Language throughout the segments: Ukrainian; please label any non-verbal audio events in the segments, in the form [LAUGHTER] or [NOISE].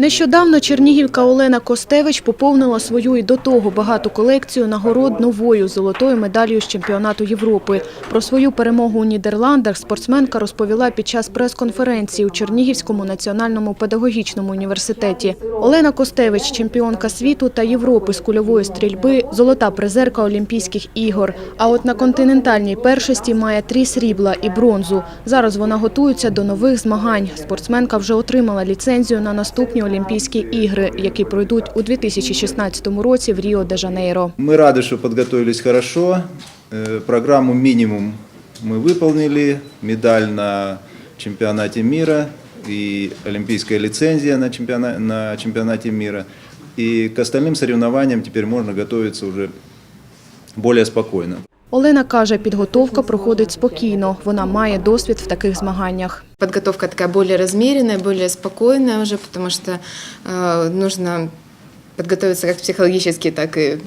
Нещодавно чернігівка Олена Костевич поповнила свою і до того багату колекцію нагород новою золотою медаллю з чемпіонату Європи. Про свою перемогу у Нідерландах спортсменка розповіла під час прес-конференції у Чернігівському національному педагогічному університеті. Олена Костевич – чемпіонка світу та Європи з кульової стрільби, золота призерка Олімпійських ігор. А от на континентальній першості має три срібла і бронзу. Зараз вона готується до нових змагань. Спортсменка вже отримала ліцензію на наступні Олімпійські ігри, які пройдуть у 2016 році в Ріо-де-Жанейро. Мы рады, что подготовились хорошо. Э, Программу минимум мы выполнили. Медаль на чемпионате мира и олимпийская лицензия на, чемпиона- на чемпионате мира. И к остальным соревнованиям теперь можно готовиться уже более спокойно. Олена каже, підготовка проходить спокійно. Вона має досвід в таких змаганнях. Подготовка такая более размеренная, более спокойная уже, потому что э, нужно подготовиться как психологически, так и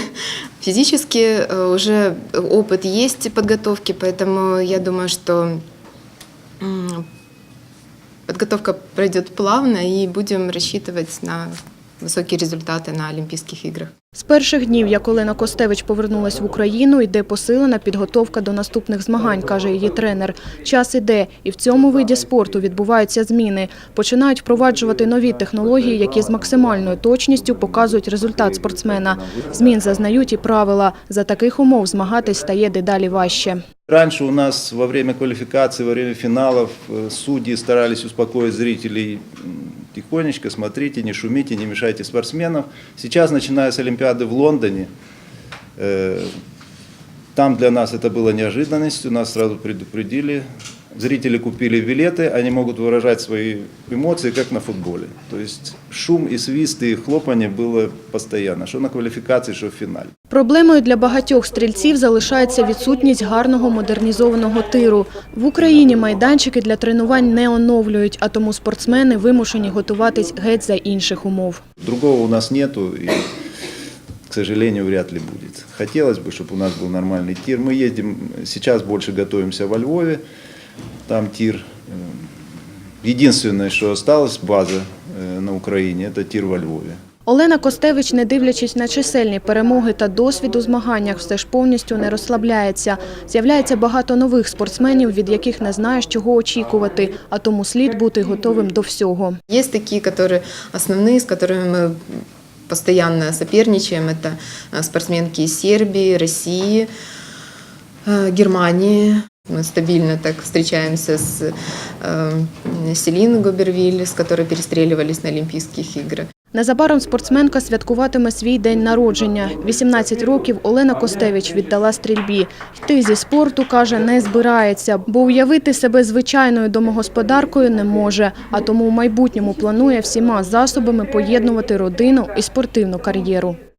[LAUGHS] физически. Э, Уже опыт есть подготовки, поэтому я думаю, что м, подготовка пройдет плавно и будем рассчитывать на высокие результаты на Олимпийских играх. З перших днів, як Олена Костевич повернулась в Україну, йде посилена підготовка до наступних змагань, каже її тренер. Час іде, і в цьому виді спорту відбуваються зміни. Починають впроваджувати нові технології, які з максимальною точністю показують результат спортсмена. Змін зазнають і правила. За таких умов змагатись стає дедалі важче. Раньше у нас во время квалификации, во время финалов э, судьи старались успокоить зрителей м, тихонечко, смотрите, не шумите, не мешайте спортсменам. Сейчас, начиная с Олимпиады в Лондоне, э, там для нас это было неожиданностью, нас сразу предупредили. Зрители купили билеты, они могут выражать свои эмоции, как на футболе. То есть шум и свист и хлопанье было постоянно, что на квалификации, что в финале. Проблемою для багатьох стрільців залишається відсутність гарного модернізованого тиру. В Україні майданчики для тренувань не оновлюють, а тому спортсмени вимушені готуватись геть за інших умов. Другого у нас нету и, к сожалению, вряд ли будет. Хотелось бы, чтобы у нас был нормальный тир. Мы ездим, сейчас больше готовимся во Львове, там тир. э, Единственное, что осталось, база э, на Украине, это тир во Львове. Олена Костевич, не дивлячись на чисельні перемоги та досвід у змаганнях, все ж повністю не розслабляється. З'являється багато нових спортсменів, від яких не знаєш, чого очікувати, а тому слід бути готовим до всього. Есть такие, которые основные, с которыми мы постоянно соперничаем. Это э, спортсменки из Сербии, России, э, Германии. Мы стабильно так встречаемся с э, Селиной Губервиль, с которой перестреливались на Олимпийских играх. Незабаром спортсменка святкуватиме свій день народження. 18 років Олена Костевич віддала стрільбі. Йти зі спорту, каже, не збирається, бо уявити себе звичайною домогосподаркою не може, а тому в майбутньому планує всіма засобами поєднувати родину і спортивну кар'єру.